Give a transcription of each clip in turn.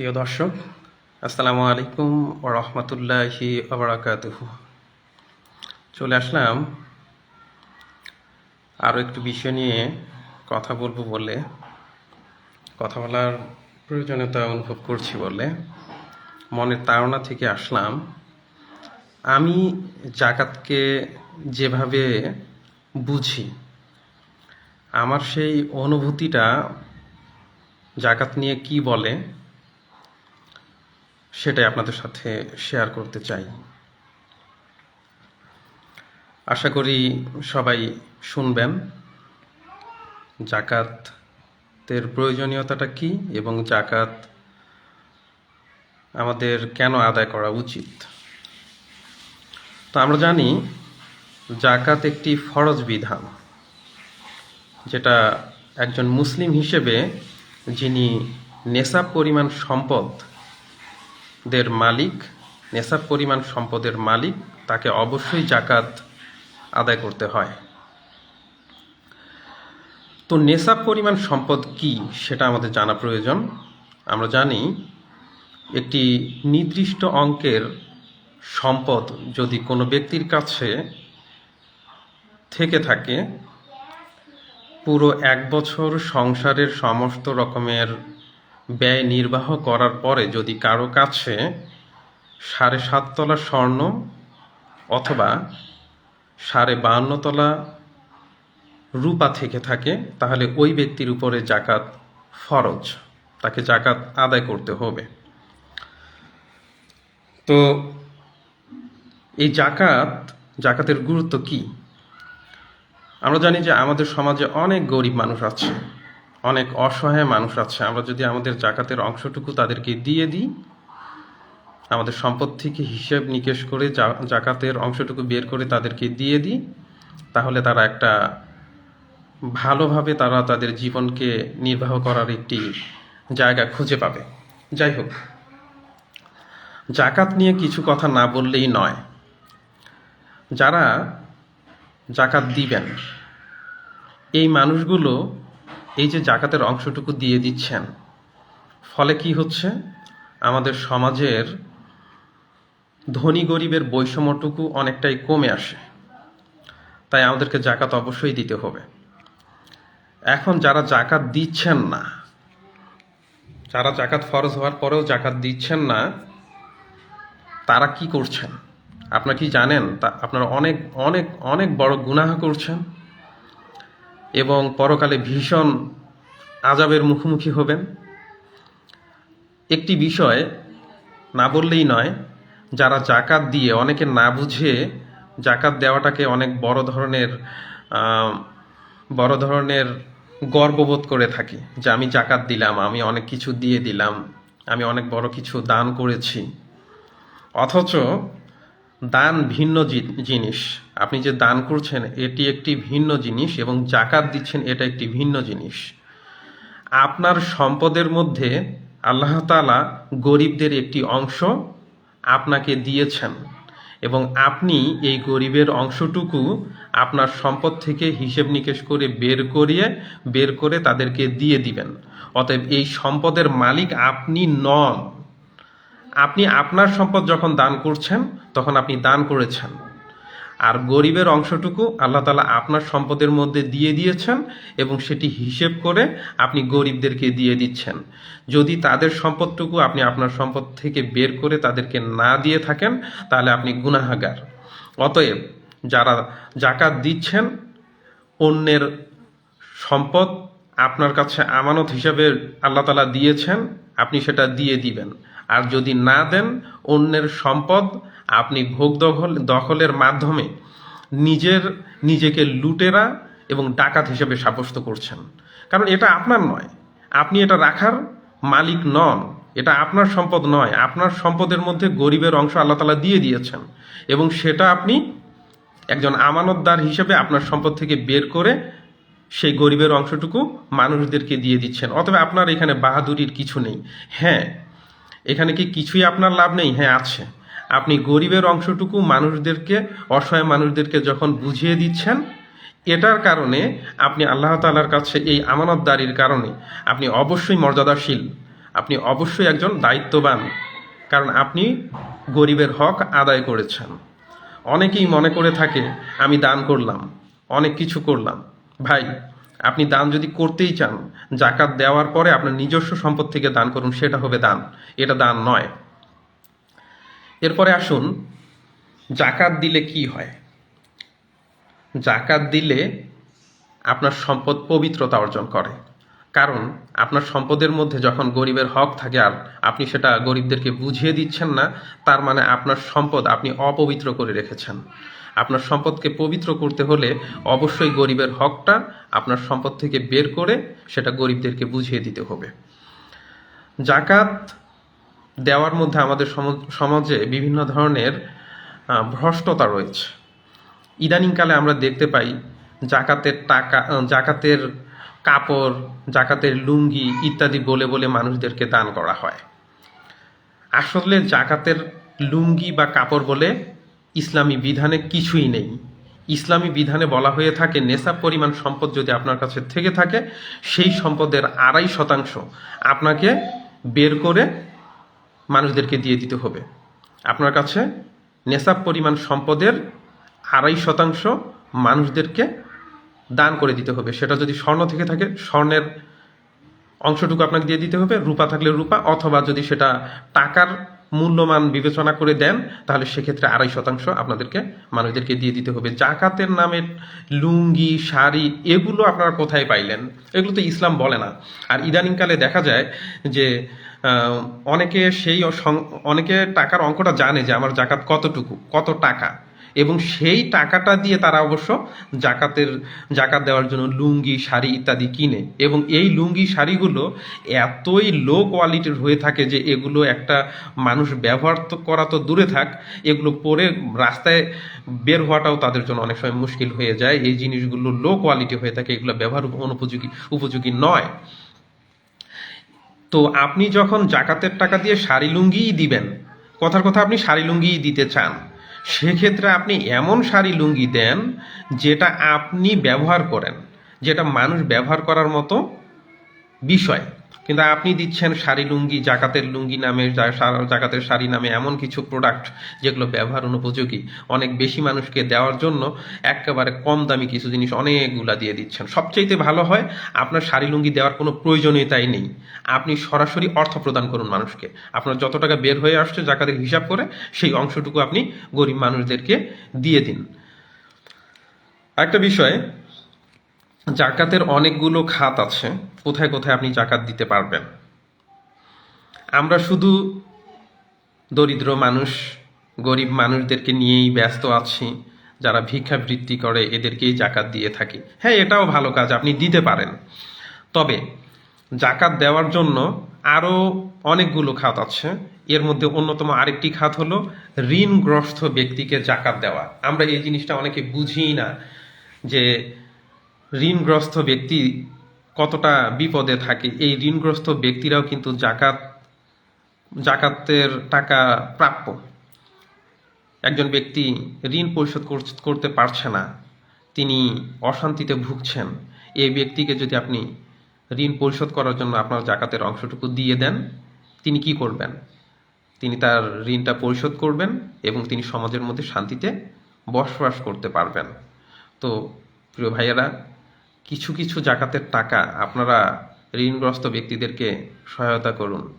প্রিয় দর্শক, আসসালামু আলাইকুম ও রহমতুল্লাহি আবরাকাতুহ চলে আসলাম আরও একটু বিষয় নিয়ে কথা বলব বলে, কথা বলার প্রয়োজনীয়তা অনুভব করছি বলে। মনের তাড়না থেকে আসলাম। আমি জাকাতকে যেভাবে বুঝি, আমার সেই অনুভূতিটা জাকাত নিয়ে কি বলে সেটাই আপনাদের সাথে শেয়ার করতে চাই। আশা করি সবাই শুনবেন। জাকাতের প্রয়োজনীয়তাটা কি এবং জাকাত আমাদের কেন আদায় করা উচিত? তো আমরা জানি জাকাত একটি ফরজ বিধান, যেটা একজন মুসলিম হিসেবে যিনি নেশাব পরিমাণ সম্পদ দের মালিক নেশাব পরিমাণ সম্পদের মালিক, তাকে অবশ্যই জাকাত আদায় করতে হয়। তো নেশাব পরিমাণ সম্পদ কি সেটা আমাদের জানা প্রয়োজন। আমরা জানি একটি নির্দিষ্ট অঙ্কের সম্পদ যদি কোনো ব্যক্তির কাছে থেকে থাকে, পুরো এক বছর সংসারের সমস্ত রকমের ব্যয় নির্বাহ করার পরে যদি কারও কাছে সাড়ে সাত তলা স্বর্ণ অথবা সাড়ে বাহান্ন তলা রূপা থেকে থাকে, তাহলে ওই ব্যক্তির উপরে জাকাত ফরজ। তাকে জাকাত আদায় করতে হবে। তো এই জাকাত, জাকাতের গুরুত্ব কি? আমরা জানি যে আমাদের সমাজে অনেক গরিব মানুষ আছে। অনেক অসহায় মানুষ আছে। আমরা যদি আমাদের জাকাতের অংশটুকু তাদেরকে দিয়ে দিই, আমাদের সম্পদ থেকে হিসেব নিকেশ করে জাকাতের অংশটুকু বের করে তাদেরকে দিয়ে দিই, তাহলে তারা একটা ভালোভাবে তারা তাদের জীবনকে নির্বাহ করার একটি জায়গা খুঁজে পাবে। যাই হোক, জাকাত নিয়ে কিছু কথা না বললেই নয়। যারা জাকাত দিবেন, এই মানুষগুলো এই যে জাকাতের অংশটুকু দিয়ে দিচ্ছেন, ফলে কি হচ্ছে? আমাদের সমাজের ধনী গরিবের বৈষম্যটুকু অনেকটাই কমে আসে। তাই আমাদেরকে জাকাত অবশ্যই দিতে হবে। এখন যারা জাকাত দিচ্ছেন না, যারা জাকাত ফরজ হওয়ার পরেও জাকাত দিচ্ছেন না, তারা কি করছেন? আপনারা কি জানেন? তা আপনারা অনেক অনেক অনেক বড় গুনাহ করছেন। এবং পরকালে ভীষণ আজাবের মুখোমুখি হবেন। একটি বিষয় না বললেই নয়, যারা জাকাত দিয়ে অনেকে না বুঝে জাকাত দেওয়াটাকে অনেক বড় ধরনের বড় ধরনের গর্ববোধ করে থাকি যে আমি জাকাত দিলাম, আমি অনেক কিছু দিয়ে দিলাম, আমি অনেক বড় কিছু দান করেছি। অথচ দান ভিন্ন জিনিস। আপনি যে দান করছেন, এটি একটি ভিন্ন জিনিস এবং জাকাত দিচ্ছেন, এটা একটি ভিন্ন জিনিস। আপনার সম্পদের মধ্যে আল্লাহ তাআলা গরিবদের একটি অংশ আপনাকে দিয়েছেন এবং আপনি এই গরিবের অংশটুকু আপনার সম্পদ থেকে হিসেব নিকেশ করে বের করিয়ে, বের করে তাদেরকে দিয়ে দিবেন। অতএব এই সম্পদের মালিক আপনি নন। আপনি আপনার সম্পদ যখন দান করছেন, তখন আপনি দান করেছেন। আর গরিবের অংশটুকু আল্লাহ তালা আপনার সম্পদের মধ্যে দিয়ে দিয়েছেন এবং সেটি হিসেব করে আপনি গরিবদেরকে দিয়ে দিচ্ছেন। যদি তাদের সম্পদটুকু আপনি আপনার সম্পদ থেকে বের করে তাদেরকে না দিয়ে থাকেন, তাহলে আপনি গুনাহাগার। অতএব যারা জাকাত দিচ্ছেন, অন্যের সম্পদ আপনার কাছে আমানত হিসাবে আল্লাহ তালা দিয়েছেন আপনি সেটা দিয়ে দিবেন। আর যদি না দেন, অন্যের সম্পদ আপনি ভোগ দখল দখলের মাধ্যমে নিজের নিজেকে লুটেরা এবং ডাকাত হিসেবে সাব্যস্ত করছেন। কারণ এটা আপনার নয়। আপনি এটা রাখার মালিক নন। এটা আপনার সম্পদ নয়। আপনার সম্পদের মধ্যে গরিবের অংশ আল্লাহ তালা দিয়ে দিয়েছেন। এবং সেটা আপনি একজন আমানতদার হিসেবে আপনার সম্পদ থেকে বের করে সেই গরিবের অংশটুকু মানুষদেরকে দিয়ে দিচ্ছেন। অথবা আপনার এখানে বাহাদুরির কিছু নেই। হ্যাঁ এখানে কি কিছুই আপনার লাভ নেই? হ্যাঁ আছে। আপনি গরিবের অংশটুকু মানুষদেরকে, অসহায় মানুষদেরকে যখন বুঝিয়ে দিচ্ছেন, এটার কারণে আপনি আল্লাহ তাআলার কাছে এই আমানতদারির কারণে আপনি অবশ্যই মর্যাদাশীল, আপনি অবশ্যই একজন দায়িত্ববান, কারণ আপনি গরিবের হক আদায় করেছেন। অনেকেই মনে করে থাকে, আমি দান করলাম, অনেক কিছু করলাম। ভাই, আপনি দান যদি করতেই চান, জাকাত দেওয়ার পরে আপনার নিজস্ব সম্পদ থেকে দান করুন, সেটা হবে দান। এটা দান নয়। এরপরে আসুন, জাকাত দিলে কি হয়? জাকাত দিলে আপনার সম্পদ পবিত্রতা অর্জন করে। কারণ আপনার সম্পদের মধ্যে যখন গরিবের হক থাকে আর আপনি সেটা গরিবদেরকে বুঝিয়ে দিচ্ছেন না, তার মানে আপনার সম্পদ আপনি অপবিত্র করে রেখেছেন। আপনার সম্পদকে পবিত্র করতে হলে অবশ্যই গরিবের হকটা আপনার সম্পদ থেকে বের করে সেটা গরিবদেরকে বুঝিয়ে দিতে হবে। জাকাত দেওয়ার মধ্যে আমাদের সম- সমাজে বিভিন্ন ধরনের ভ্রষ্টতা রয়েছে। ইদানিংকালে আমরা দেখতে পাই, জাকাতের টাকা জাকাতের কাপড়, জাকাতের লুঙ্গি ইত্যাদি বলে বলে মানুষদেরকে দান করা হয়। আসলে জাকাতের লুঙ্গি বা কাপড় বলে ইসলামী বিধানে কিছুই নেই। ইসলামী বিধানে বলা হয়ে থাকে, নেশাব পরিমাণ সম্পদ যদি আপনার কাছে থেকে থাকে, সেই সম্পদের আড়াই শতাংশ আপনাকে বের করে মানুষদেরকে দিয়ে দিতে হবে। আপনার কাছে নেশাব পরিমাণ সম্পদের আড়াই শতাংশ মানুষদেরকে দান করে দিতে হবে। সেটা যদি স্বর্ণ থেকে থাকে, স্বর্ণের অংশটুকু আপনাকে দিয়ে দিতে হবে। রূপা থাকলে রূপা, অথবা যদি সেটা টাকার মূল্যমান বিবেচনা করে দেন, তাহলে সেক্ষেত্রে আড়াই শতাংশ আপনাদেরকে, মানুষদেরকে দিয়ে দিতে হবে। জাকাতের নামে লুঙ্গি, শাড়ি, এগুলো আপনারা কোথায় পাইলেন? এগুলো তো ইসলাম বলে না। আর ইদানিংকালে দেখা যায় যে অনেকে সেই অনেকে টাকার অঙ্কটা জানে যে আমার জাকাত কতটুকু, কত টাকা। এবং সেই টাকাটা দিয়ে তারা অবশ্য জাকাতের, জাকাত দেওয়ার জন্য লুঙ্গি, শাড়ি ইত্যাদি কিনে এবং এই লুঙ্গি, শাড়িগুলো এতই লো কোয়ালিটির হয়ে থাকে যে এগুলো একটা মানুষ ব্যবহার তো করা তো দূরে থাক, এগুলো পরে রাস্তায় বের হওয়াটাও তাদের জন্য অনেক সময় মুশকিল হয়ে যায়। এই জিনিসগুলো লো কোয়ালিটি হয়ে থাকে, এগুলো ব্যবহার অনুপযোগী, উপযোগী নয়। তো আপনি যখন জাকাতের টাকা দিয়ে শাড়ি লুঙ্গিই দিবেন, কথার কথা আপনি শাড়ি লুঙ্গিই দিতে চান সেক্ষেত্রে আপনি এমন শাড়ি লুঙ্গি দেন যেটা আপনি ব্যবহার করেন, যেটা মানুষ ব্যবহার করার মতো বিষয়। কিন্তু আপনি দিচ্ছেন শাড়ি লুঙ্গি, জাকাতের লুঙ্গি নামে জাকাতের শাড়ি নামে এমন কিছু প্রোডাক্ট যেগুলো ব্যবহার অনুপযোগী। অনেক বেশি মানুষকে দেওয়ার জন্য একেবারে কম দামি কিছু জিনিস অনেকগুলা দিয়ে দিচ্ছেন। সবচাইতে ভালো হয়, আপনার শাড়ি লুঙ্গি দেওয়ার কোনো প্রয়োজনীয়তাই নেই। আপনি সরাসরি অর্থ প্রদান করুন মানুষকে। আপনার যত টাকা বের হয়ে আসছে জাকাতের হিসাব করে, সেই অংশটুকু আপনি গরিব মানুষদেরকে দিয়ে দিন। একটা বিষয় জাকাতের অনেকগুলো খাত আছে। কোথায় কোথায় আপনি জাকাত দিতে পারবেন? আমরা শুধু দরিদ্র মানুষ, গরিব মানুষদেরকে নিয়েই ব্যস্ত আছি। যারা ভিক্ষাবৃত্তি করে, এদেরকেই জাকাত দিয়ে থাকি। হ্যাঁ এটাও ভালো কাজ, আপনি দিতে পারেন। তবে জাকাত দেওয়ার জন্য আরও অনেকগুলো খাত আছে। এর মধ্যে অন্যতম আরেকটি খাত হলো ঋণগ্রস্ত ব্যক্তিকে জাকাত দেওয়া। আমরা এই জিনিসটা অনেকে বুঝিই না যে ঋণগ্রস্ত ব্যক্তি কতটা বিপদে থাকে? এই ঋণগ্রস্ত ব্যক্তিরাও কিন্তু জাকাত, জাকাতের টাকা প্রাপ্য। একজন ব্যক্তি ঋণ পরিশোধ কর- করতে পারছে না, তিনি অশান্তিতে ভুগছেন। এই ব্যক্তিকে যদি আপনি ঋণ পরিশোধ করার জন্য আপনার জাকাতের অংশটুকু দিয়ে দেন, তিনি কি করবেন? তিনি তার ঋণটা পরিশোধ করবেন এবং তিনি সমাজের মধ্যে শান্তিতে বসবাস করতে পারবেন। তো, প্রিয় ভাইয়েরা কিছু কিছু জাকাতের টাকা আপনারা ঋণগ্রস্ত ব্যক্তিদেরকে সহায়তা করুন।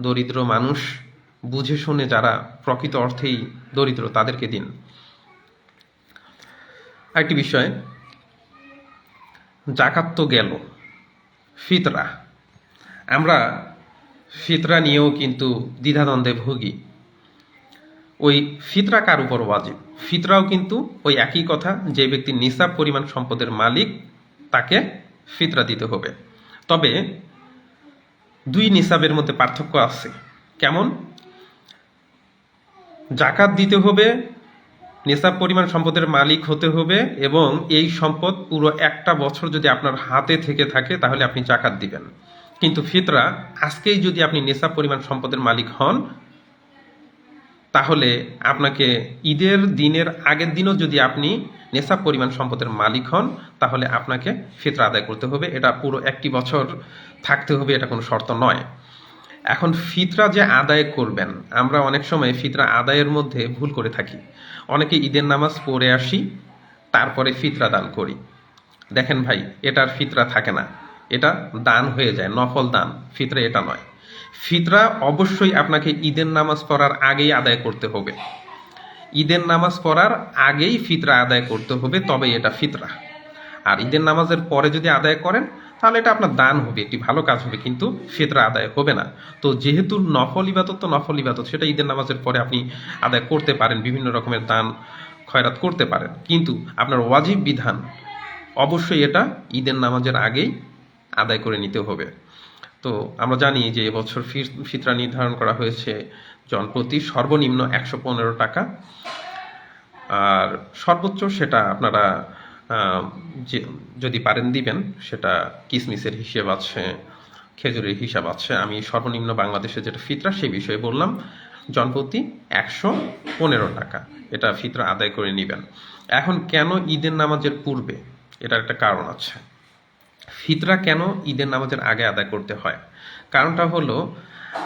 দরিদ্র মানুষ বুঝে শুনে যারা প্রকৃত অর্থেই দরিদ্র, তাদেরকে দিন। আরেকটি বিষয়, জাকাত তো গেল, ফিতরা। আমরা ফিতরা নিয়েও কিন্তু দ্বিধাদ্বন্দ্বে ভুগি। ওই ফিতরা কার উপর ওয়াজিব? ফিতরাও কিন্তু ওই একই কথা, যে ব্যক্তি নিসাব পরিমাণ সম্পদের মালিক তাকে ফিতরা দিতে হবে। তবে দুই নিসাবের মধ্যে পার্থক্য আছে। কেমন? জাকাত দিতে হবে, নিসাব পরিমাণ সম্পদের মালিক হতে হবে এবং এই সম্পদ পুরো একটা বছর যদি আপনার হাতে থেকে থাকে তাহলে আপনি জাকাত দিবেন। কিন্তু ফিতরা, আজকেই যদি আপনি নেশাব পরিমাণ সম্পদের মালিক হন, তাহলে আপনাকে ঈদের দিনের আগের দিনও যদি আপনি নেশাব পরিমাণ সম্পদের মালিক হন, তাহলে আপনাকে ফিতরা আদায় করতে হবে। এটা পুরো একটি বছর থাকতে হবে, এটা কোনো শর্ত নয়। এখন ফিতরা যে আদায় করবেন, আমরা অনেক সময় ফিতরা আদায়ের মধ্যে ভুল করে থাকি। অনেকে ঈদের নামাজ পড়ে আসি, তারপরে ফিতরা দান করি। দেখেন ভাই, এটার ফিতরা থাকে না। এটা দান হয়ে যায়, নফল দান। ফিতরা এটা নয়। ফিতরা অবশ্যই আপনাকে ঈদের নামাজ পড়ার আগেই আদায় করতে হবে। ঈদের নামাজ পড়ার আগেই ফিতরা আদায় করতে হবে তবে এটা ফিতরা। আর ঈদের নামাজের পরে যদি আদায় করেন, তাহলে এটা আপনার দান হবে, একটি ভালো কাজ হবে, কিন্তু ফিতরা আদায় হবে না। তো যেহেতু নফল ইবাদত, তো নফল ইবাদত, সেটা ঈদের নামাজের পরে আপনি আদায় করতে পারেন, বিভিন্ন রকমের দান, খয়রাত করতে পারেন। কিন্তু আপনার ওয়াজিব বিধান, অবশ্যই এটা ঈদের নামাজের আগেই আদায় করে নিতে হবে। তো আমরা জানি যে এবছর ফিতরা নির্ধারণ করা হয়েছে জনপ্রতি সর্বনিম্ন একশো পনেরো টাকা। আর সর্বোচ্চ সেটা আপনারা যে যদি পারেন দিবেন, সেটা কিসমিসের হিসেব আছে, খেজুরের হিসাব আছে। আমি সর্বনিম্ন বাংলাদেশে যেটা ফিতরা, সেই বিষয়ে বললাম জনপ্রতি একশো পনেরো টাকা। এটা ফিতরা আদায় করে নেবেন। এখন কেন ঈদের নামাজের পূর্বে? এটার একটা কারণ আছে। ফিতরা কেন ঈদের নামাজের আগে আদায় করতে হয়? কারণটা হলো,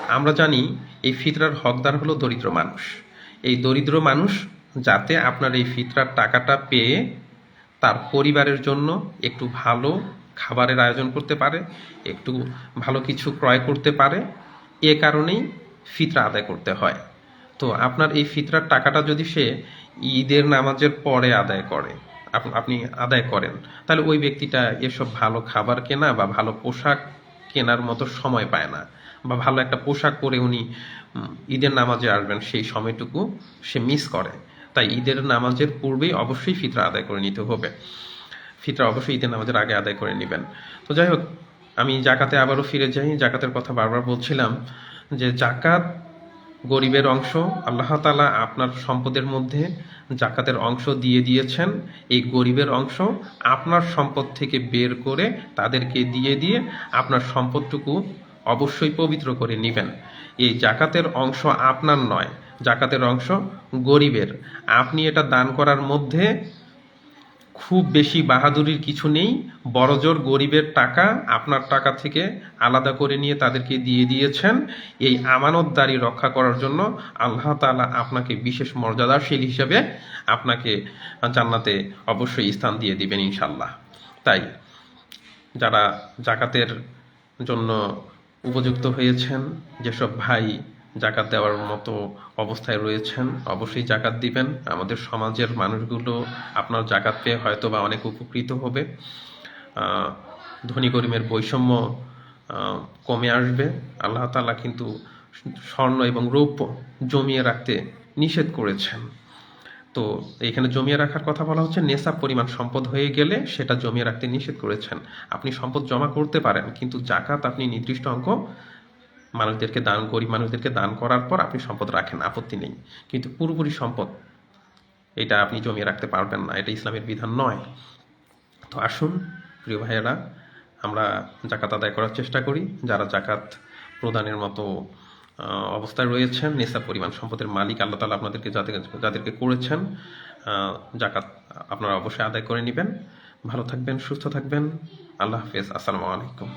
আমরা জানি এই ফিতরার হকদার হলো দরিদ্র মানুষ। এই দরিদ্র মানুষ যাতে আপনার এই ফিতরার টাকাটা পেয়ে তার পরিবারের জন্য একটু ভালো খাবারের আয়োজন করতে পারে, একটু ভালো কিছু ক্রয় করতে পারে, এ কারণেই ফিতরা আদায় করতে হয়। তো আপনার এই ফিতরার টাকাটা যদি সে ঈদের নামাজের পরে আদায় করে আপনি আদায় করেন। তাহলে ওই ব্যক্তিটা এসব ভালো খাবার কেনা বা ভালো পোশাক কেনার মতো সময় পায় না বা ভালো একটা পোশাক পরে উনি ঈদের নামাজে আসবেন সেই সময়টুকু সে মিস করে। তাই ঈদের নামাজের পূর্বেই অবশ্যই ফিতরা আদায় করে নিতে হবে। ফিতরা অবশ্যই ঈদের নামাজের আগে আদায় করে নেবেন। তো যাই হোক, আমি জাকাতে আবারও ফিরে যাই। জাকাতের কথা বারবার বলছিলাম যে জাকাত গরিবের অংশ, আল্লাহ তালা আপনার সম্পদের মধ্যে জাকাতের অংশ দিয়ে দিয়েছেন। এই গরিবের অংশ আপনার সম্পদ থেকে বের করে তাদেরকে দিয়ে দিয়ে আপনার সম্পদটুকু অবশ্যই পবিত্র করে নেবেন। এই জাকাতের অংশ আপনার নয় জাকাতের অংশ গরিবের। আপনি এটা দান করার মধ্যে খুব বেশি বাহাদুরির কিছু নেই। বড়জোর গরিবের টাকা আপনার টাকা থেকে আলাদা করে নিয়ে তাদেরকে দিয়ে দিয়েছেন। এই আমানতদারি রক্ষা করার জন্য আল্লাহ তাআলা আপনাকে বিশেষ মর্যাদাশীল হিসেবে আপনাকে জান্নাতে অবশ্যই স্থান দিয়ে দিবেন ইনশাল্লাহ তাই যারা জাকাতের জন্য উপযুক্ত হয়েছেন, যেসব ভাই জাকাত দেওয়ার মতো অবস্থায় রয়েছেন। অবশ্যই জাকাত দিবেন। আমাদের সমাজের মানুষগুলো আপনার জাকাত পেয়ে হয়তো বা অনেক উপকৃত হবে। ধনী গরিবের বৈষম্য কমে আসবে। আল্লাহ তাআলা কিন্তু স্বর্ণ এবং রৌপ্য জমিয়ে রাখতে নিষেধ করেছেন। তো এখানে জমিয়ে রাখার কথা বলা হচ্ছে নেশাব পরিমাণ সম্পদ হয়ে গেলে সেটা জমিয়ে রাখতে নিষেধ করেছেন। আপনি সম্পদ জমা করতে পারেন, কিন্তু জাকাত আপনি নির্দিষ্ট অঙ্ক মানুষদেরকে দান গরিব মানুষদেরকে দান করার পর আপনি সম্পদ রাখেন, আপত্তি নেই। কিন্তু পুরোপুরি সম্পদ, এটা আপনি জমিয়ে রাখতে পারবেন না, এটা ইসলামের বিধান নয়। তো আসুন, প্রিয় ভাইয়েরা, আমরা জাকাত আদায় করার চেষ্টা করি। যারা জাকাত প্রদানের মতো অবস্থায় রয়েছেন নেশা পরিমাণ সম্পদের মালিক আল্লাহ তালা আপনাদেরকে যাদের, যাদেরকে করেছেন জাকাত আপনারা অবশ্যই আদায় করে নেবেন। ভালো থাকবেন, সুস্থ থাকবেন। আল্লাহ হাফেজ। আসসালামু আলাইকুম।